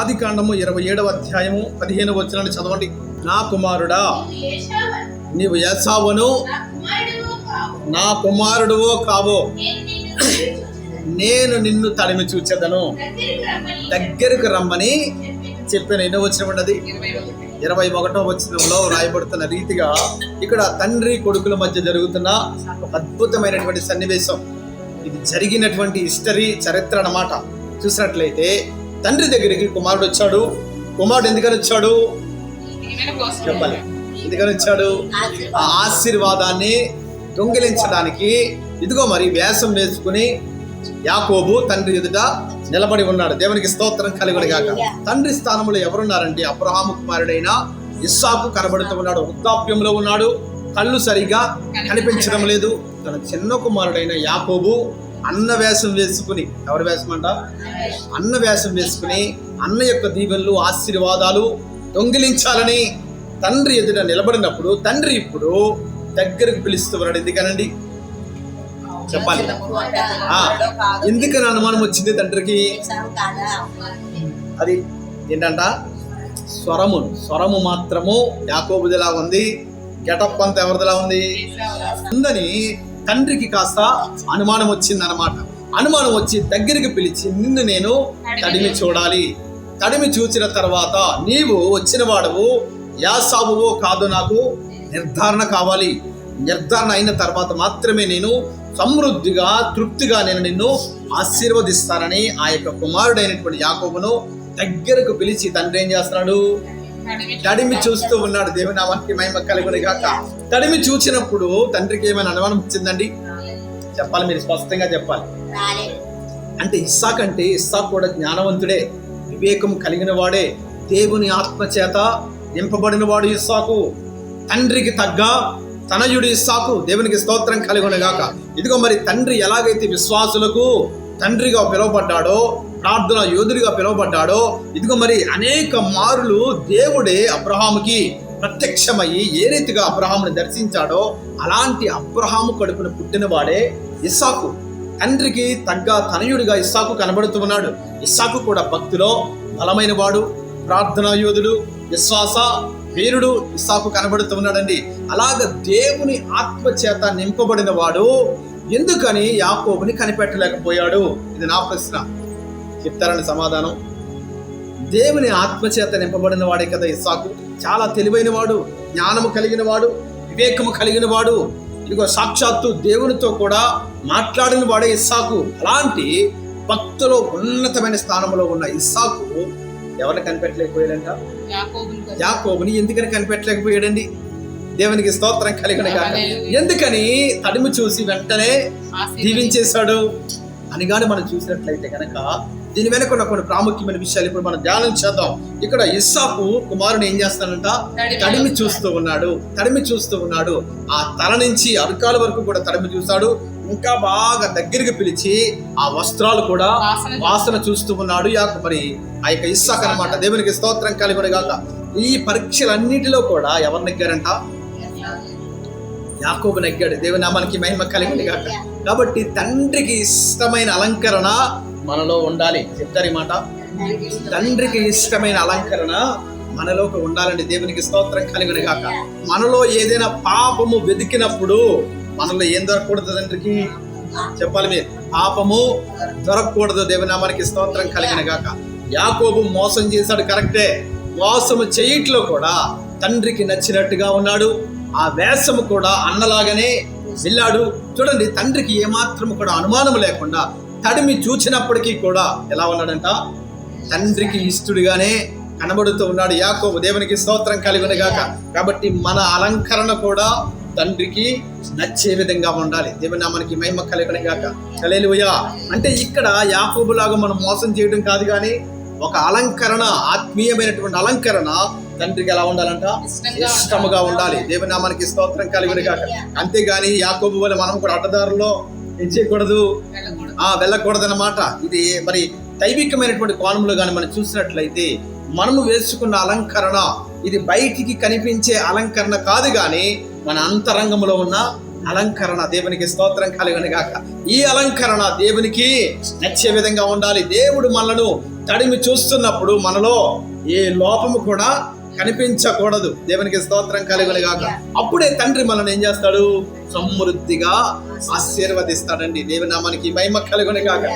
ఆది కాండము ఇరవై ఏడవ అధ్యాయము పదిహేను వచనాన్ని చదవండి. నా కుమారుడా నీవు ఏసావును నా కుమారుడువో కావో? నేను నిన్ను తడిమి చూచెదను. దగ్గరకు రమ్మని చెప్పిన. ఎన్నో వచ్చిన ఉన్నది? ఇరవై ఒకటో వచనంలో రాయబడుతున్న రీతిగా ఇక్కడ తండ్రి కొడుకుల మధ్య జరుగుతున్న ఒక అద్భుతమైనటువంటి సన్నివేశం. ఇది జరిగినటువంటి హిస్టరీ చరిత్ర అన్నమాట. చూసినట్లయితే తండ్రి దగ్గరికి కుమారుడు వచ్చాడు. కుమారుడు ఎందుకని వచ్చాడు? చెప్పాలి. ఎందుకని వచ్చాడు? ఆ ఆశీర్వాదాన్ని దొంగిలించడానికి. ఇదిగో మరి వేషం వేసుకుని యాకోబు తండ్రి ఎదుట నిలబడి ఉన్నాడు. దేవునికి స్తోత్రం కలిగిన గాక. తండ్రి స్థానంలో ఎవరున్నారండి అబ్రహాము కుమారుడైన ఇస్సాకు కనబడుతూ ఉన్నాడు. వృద్ధాప్యంలో ఉన్నాడు. కళ్ళు సరిగా కనిపించడం లేదు. తన చిన్న కుమారుడైన యాకోబు అన్న వేషం వేసుకుని ఎవరి వేషం అంట అన్న వేషం వేసుకుని అన్న యొక్క దీవెనలు ఆశీర్వాదాలు దొంగిలించాలని తండ్రి ఎదుట నిలబడినప్పుడు తండ్రి ఇప్పుడు దగ్గరకు పిలుస్తున్నాడు ఎందుకనండి? చెప్పాలి. ఎందుకని అనుమానం వచ్చింది తండ్రికి? అది ఏంటంట? స్వరము స్వరము మాత్రము యాకోబుదిలా ఉంది గెటప్ అంతా ఎవరిదిలా ఉంది? ఉందని తండ్రికి కాస్త అనుమానం వచ్చింది అనమాట అనుమానం వచ్చి దగ్గరికి పిలిచి నిన్ను నేను తడిమి చూడాలి. తడిమి చూచిన తర్వాత నీవు వచ్చిన వాడవు యాసాబువో కాదు నాకు నిర్ధారణ కావాలి. నిర్ధారణ అయిన తర్వాత మాత్రమే నేను సమృద్ధిగా తృప్తిగా నేను నిన్ను ఆశీర్వదిస్తానని ఆ యొక్క కుమారుడైనటువంటి యాకోబును దగ్గరకు పిలిచి తండ్రి ఏం చేస్తున్నాడు? తడిమి చూస్తూ ఉన్నాడు దేవుని నామానికి మహిమ కలుగుని కాక తడిమి చూసినప్పుడు తండ్రికి ఏమైనా అనుమానం వచ్చిందండి? చెప్పాలి మీరు స్పష్టంగా చెప్పాలి. అంటే ఇస్సాక్ అంటే ఇస్సాక్ కూడా జ్ఞానవంతుడే వివేకం కలిగిన వాడే. దేవుని ఆత్మ చేత నింపబడిన వాడు ఇస్సాకు. తండ్రికి తగ్గ తనయుడు ఇస్సాకు. దేవునికి స్తోత్రం కలిగిన గాక. ఇదిగో మరి తండ్రి ఎలాగైతే విశ్వాసులకు తండ్రిగా పిలువబడ్డాడో ప్రార్థన యోధుడిగా పిలువబడ్డాడో. ఇదిగో మరి అనేక మారులు దేవుడే అబ్రహాముకి ప్రత్యక్షమయ్యి ఏ రీతిగా అబ్రహాముని దర్శించాడో అలాంటి అబ్రహాము కడుపున పుట్టినవాడే ఇస్సాకు. తండ్రికి తగ్గ తనయుడిగా ఇస్సాకు కనబడుతూ ఉన్నాడు. ఇస్సాకు కూడా భక్తిలో బలమైన వాడు ప్రార్థనా యోధుడు విశ్వాస వీరుడు ఇస్సాకు కనబడుతూ ఉన్నాడండి. అలాగ దేవుని ఆత్మచేత నింపబడిన వాడు ఎందుకని యాకోబుని కనిపెట్టలేకపోయాడు? ఇది నా ప్రశ్న. చెప్తారని సమాధానం. దేవుని ఆత్మచేత నింపబడిన వాడే కదా ఇస్సాకు. చాలా తెలివైన వాడు జ్ఞానము కలిగిన వాడు వివేకము కలిగిన వాడు ఇదిగో సాక్షాత్తు దేవునితో కూడా మాట్లాడిన వాడే ఇస్సాకు. అలాంటి భక్తులో ఉన్నతమైన స్థానంలో ఉన్న ఇస్సాకు ఎవరిని కనిపెట్టలేకపోయాడంట? యాకోబుని ఎందుకని కనిపెట్టలేకపోయాడండి? దేవునికి స్తోత్రం కలిగిన ఎందుకని తడిమి చూసి వెంటనే దీవించేశాడు? అని కానీ మనం చూసినట్లయితే కనుక దీని వెనక ఉన్న కొన్ని ప్రాముఖ్యమైన విషయాలు ఇప్పుడు మనం ధ్యానం చేద్దాం. ఇక్కడ ఇస్సాకు కుమారుని ఏం చేస్తానంట తడిమి చూస్తూ ఉన్నాడు. తడిమి చూస్తూ ఉన్నాడు. ఆ తల నుంచి అరకాల వరకు కూడా తడిమి చూస్తాడు ఇంకా బాగా దగ్గరికి పిలిచి ఆ వస్త్రాలు కూడా వాసన చూస్తూ ఉన్నాడు. యాకు మరి ఆ యొక్క ఇస్సాక్ అనమాట దేవునికి స్తోత్రం కలిగిన గాక ఈ పరీక్షలన్నిటిలో కూడా ఎవరు నెగ్గారంట? యాకోబు నెగ్గాడు. దేవుని నామానికి మహిమ కలిగింది కాక కాబట్టి తండ్రికి ఇష్టమైన అలంకరణ మనలో ఉండాలి. చెప్తారు మాట. తండ్రికి ఇష్టమైన అలంకరణ మనలోకి ఉండాలండి. దేవునికి స్తోత్రం కలిగిన కాక మనలో ఏదైనా పాపము వెతికినప్పుడు మనలో ఏం దొరకకూడదు తండ్రికి? చెప్పాలి మీరు. పాపము దొరకకూడదు దేవునామానికి స్తోత్రం కలిగిన గాక. యాకోబు మోసం చేశాడు కరెక్టే. మోసము చేయట్లో కూడా తండ్రికి నచ్చినట్టుగా ఉన్నాడు. ఆ వేషము కూడా అన్నలాగానే వెళ్ళాడు. చూడండి తండ్రికి ఏమాత్రం కూడా అనుమానం లేకుండా తడిమి చూచినప్పటికీ కూడా ఎలా ఉన్నాడంట? తండ్రికి ఇష్టడుగానే కనబడుతూ ఉన్నాడు యాకోబు. దేవునికి స్తోత్రం కలిగిన గాక కాబట్టి మన అలంకరణ కూడా తండ్రికి నచ్చే విధంగా ఉండాలి. దేవుని నామానికి మహిమ కలిగిన గాక కలేలుయా అంటే ఇక్కడ యాకోబులాగా మనం మోసం చేయడం కాదు కానీ ఒక అలంకరణ ఆత్మీయమైనటువంటి అలంకరణ తండ్రికి ఎలా ఉండాలంట? ఇష్టముగా ఉండాలి. దేవుని నామానికి స్తోత్రం కలిగిన గాక అంతేగాని యాకోబు వల్ల మనం కూడా అడ్డదారులో చేయకూడదు? వెళ్ళకూడదన్నమాట. ఇది మరి దైవికమైనటువంటి కోణంలో కానీ మనం చూసినట్లయితే మనము వేసుకున్న అలంకరణ ఇది బయటికి కనిపించే అలంకరణ కాదు కానీ మన అంతరంగంలో ఉన్న అలంకరణ దేవునికి స్తోత్రం కలిగిన గాక. ఈ అలంకరణ దేవునికి నచ్చే విధంగా ఉండాలి. దేవుడు మనలను తడిమి చూస్తున్నప్పుడు మనలో ఏ లోపము కూడా కనిపించకూడదు. దేవునికి స్తోత్రం కలుగుని గాక అప్పుడే తండ్రి మనల్ని ఏం చేస్తాడు? సమృద్ధిగా ఆశీర్వదిస్తాడండి. దేవుని నామానికి మహిమ కలుగుని కాక